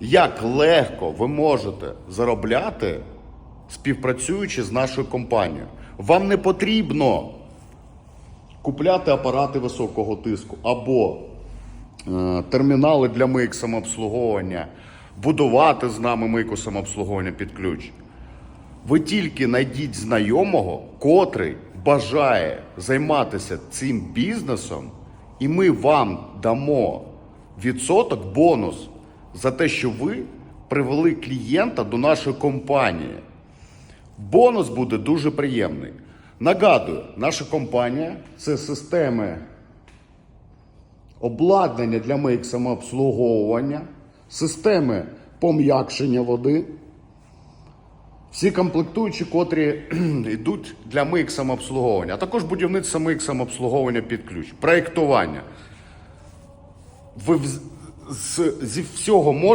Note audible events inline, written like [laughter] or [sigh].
як легко ви можете заробляти, співпрацюючи з нашою компанією. Вам не потрібно купляти апарати високого тиску або е, термінали для мийк самообслуговування, будувати з нами мийку самообслуговування під ключ. Ви тільки знайдіть знайомого, котрий бажає займатися цим бізнесом, і ми вам дамо відсоток бонус за те, що ви привели клієнта до нашої компанії. Бонус буде дуже приємний. Нагадую, наша компанія це системи обладнання для мийк самообслуговування, системи пом'якшення води. Всі комплектуючі, котрі [clears throat] йдуть для мийк самообслуговування, а також будівництво мийк самообслуговування під ключ, проєктування. Ви з, зі всього можете